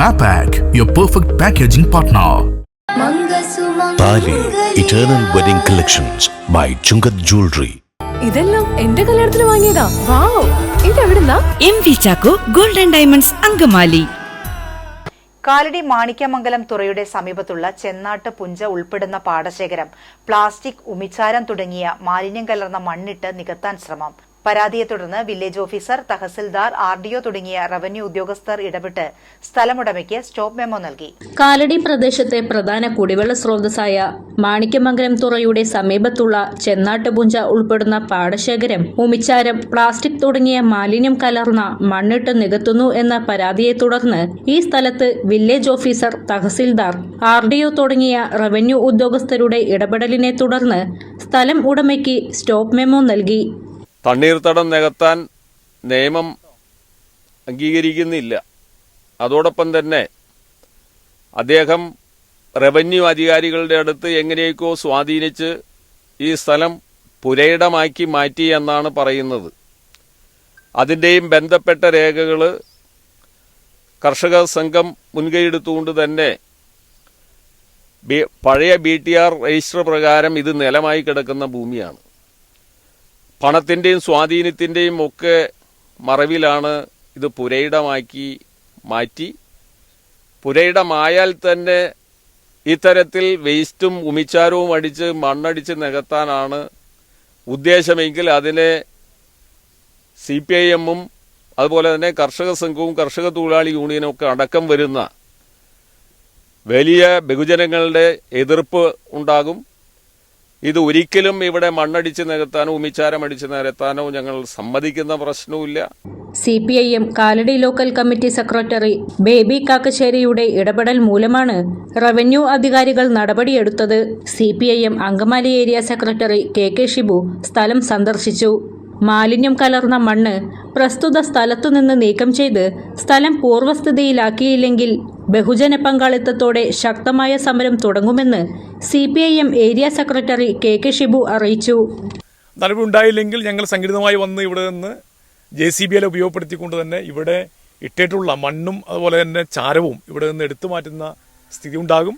Mapac, your perfect packaging partner. Thali eternal wedding collections by Chungath jewellery ഇതെല്ലാം എന്റെ കല്യാണത്തിന് വാങ്ങിയതാ. Wow. ഇതെവിടുന്നാ? M V Chacko golden diamonds Angamaly. Kalady Manikyamangalam തുറയുടെ സമീപത്തുള്ള ചെന്നാട്ട് പുഞ്ച ഉൾപ്പെടുന്ന പാടശേഖരം plastic ഉമിച്ചാരം തുടങ്ങിയ മാലിന്യം കലർന്ന മണ്ണിട്ട് നികത്താൻ ശ്രമം. പരാതിയെ തുടർന്ന് village officer tahsildar R D തുടങ്ങിയ റവന്യൂ ഉദ്യോഗസ്ഥർ ഇടപെട്ട് സ്ഥലമുടമയ്ക്ക് സ്റ്റോപ്പ് മെമ്മോ നൽകി. കാലടി പ്രദേശത്തെ പ്രധാന കുടിവെള്ള സ്രോതസ്സായ മാണിക്യമംഗലം തുറയുടെ സമീപത്തുള്ള ചെന്നാട്ടുപുഞ്ച ഉൾപ്പെടുന്ന പാടശേഖരം ഉമിച്ചാരം പ്ലാസ്റ്റിക് തുടങ്ങിയ മാലിന്യം കലർന്ന മണ്ണിട്ട് നികത്തുന്നു എന്ന പരാതിയെ തുടർന്ന് ഈ സ്ഥലത്ത് village officer tahsildar R D തുടങ്ങിയ റവന്യൂ ഉദ്യോഗസ്ഥരുടെ ഇടപെടലിനെ തുടർന്ന് സ്ഥലം ഉടമയ്ക്ക് സ്റ്റോപ്പ് മെമ്മോ നൽകി. തണ്ണീർത്തടം നികത്താൻ നിയമം അംഗീകരിക്കുന്നില്ല. അതോടൊപ്പം തന്നെ അദ്ദേഹം റവന്യൂ അധികാരികളുടെ അടുത്ത് എങ്ങനെയൊക്കെയോ സ്വാധീനിച്ച് ഈ സ്ഥലം പുരയിടമാക്കി മാറ്റി എന്നാണ് പറയുന്നത്. അതിന്റെയും ബന്ധപ്പെട്ട രേഖകൾ കർഷക സംഘം മുൻകൈയെടുത്തുകൊണ്ട് തന്നെ പഴയ ബി ടി ആർ രജിസ്റ്റർ പ്രകാരം ഇത് നിലമായി കിടക്കുന്ന ഭൂമിയാണ്. പണത്തിന്റെയും സ്വാധീനത്തിന്റെയും ഒക്കെ മറവിലാണ് ഇത് പുരയിടമാക്കി മാറ്റി. പുരയിടമായാൽ തന്നെ ഇത്തരത്തിൽ വേസ്റ്റും ഉമിച്ചാരവും അടിച്ച് മണ്ണടിച്ച് നികത്താനാണ് ഉദ്ദേശമെങ്കിൽ അതിനെ സി പി ഐ എമ്മും അതുപോലെ തന്നെ കർഷക സംഘവും കർഷക തൊഴിലാളി യൂണിയനും ഒക്കെ അടക്കം വരുന്ന വലിയ ബഹുജനങ്ങളുടെ എതിർപ്പ് ഉണ്ടാകും. ഇത് ഒരിക്കലും ഇവിടെ മണ്ണടിച്ച് നികത്താനോ ഉമിച്ചാരം അടിച്ച് നികത്താനോ ഞങ്ങൾ സമ്മതിക്കുന്ന പ്രശ്നവുമില്ല. C P I M Kalady local committee secretary Baby കാക്കശ്ശേരിയുടെ ഇടപെടൽ മൂലമാണ് റവന്യൂ അധികാരികൾ നടപടിയെടുത്തത്. C P I M Angamaly area secretary K K Shibu സ്ഥലം സന്ദർശിച്ചു. മാലിന്യം കലർന്ന മണ്ണ് പ്രസ്തുത സ്ഥലത്തുനിന്ന് നീക്കം ചെയ്ത് സ്ഥലം പൂർവസ്ഥിതിയിലാക്കിയില്ലെങ്കിൽ ബഹുജന പങ്കാളിത്തത്തോടെ ശക്തമായ സമരം തുടങ്ങുമെന്ന് C area secretary K K Shibu അറിയിച്ചു. നടപടിയുണ്ടായില്ലെങ്കിൽ ഞങ്ങൾ സംഘടിതമായി വന്ന് ഇവിടെ നിന്ന് ജെ സി ബി എൽ ഉപയോഗപ്പെടുത്തിക്കൊണ്ട് തന്നെ ഇവിടെ ഇട്ടിട്ടുള്ള മണ്ണും അതുപോലെ തന്നെ ചാരവും ഇവിടെ നിന്ന് എടുത്തു മാറ്റുന്ന സ്ഥിതി ഉണ്ടാകും.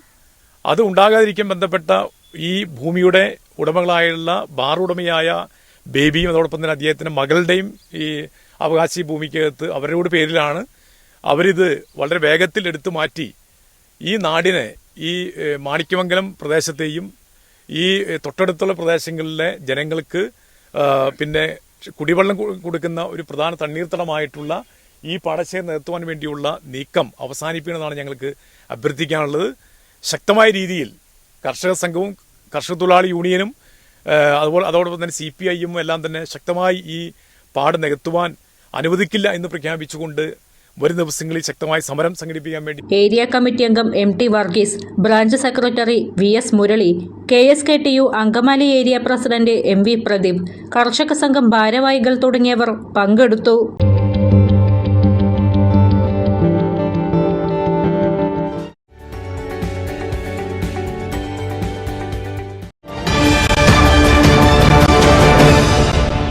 അത് ഉണ്ടാകാതിരിക്കാൻ ബന്ധപ്പെട്ട ഈ ഭൂമിയുടെ ഉടമകളായുള്ള ബാർ ഉടമയായ ബേബിയും അതോടൊപ്പം തന്നെ അദ്ദേഹത്തിന്റെ മകളുടെയും ഈ അവകാശി ഭൂമിക്കകത്ത് അവരുടെ പേരിലാണ് അവരിത് വളരെ വേഗത്തിൽ എടുത്തു മാറ്റി ഈ നാടിനെ ഈ മാണിക്യമംഗലം പ്രദേശത്തെയും ഈ തൊട്ടടുത്തുള്ള പ്രദേശങ്ങളിലെ ജനങ്ങൾക്ക് പിന്നെ കുടിവെള്ളം കൊടുക്കുന്ന ഒരു പ്രധാന തണ്ണീർത്തടമായിട്ടുള്ള ഈ പാടശേഖരം നികത്തുവാൻ വേണ്ടിയുള്ള നീക്കം അവസാനിപ്പിക്കണമെന്നാണ് ഞങ്ങൾക്ക് അഭ്യർത്ഥിക്കാനുള്ളത്. ശക്തമായ രീതിയിൽ കർഷക സംഘവും കർഷക തൊഴിലാളി യൂണിയനും അതുപോലെ അതോടൊപ്പം തന്നെ സി പി ഐയും എല്ലാം തന്നെ ശക്തമായി ഈ പാട് നികത്തുവാൻ അനുവദിക്കില്ല എന്ന് പ്രഖ്യാപിച്ചുകൊണ്ട് വരും ദിവസങ്ങളിൽ ശക്തമായി സമരം സംഘടിപ്പിക്കാൻ വേണ്ടി ഏരിയ കമ്മിറ്റി അംഗം M T Varghese branch secretary V S Murali K S K T U Angamaly area president M V Pradeep കർഷക സംഘം ഭാരവാഹികൾ തുടങ്ങിയവർ പങ്കെടുത്തു.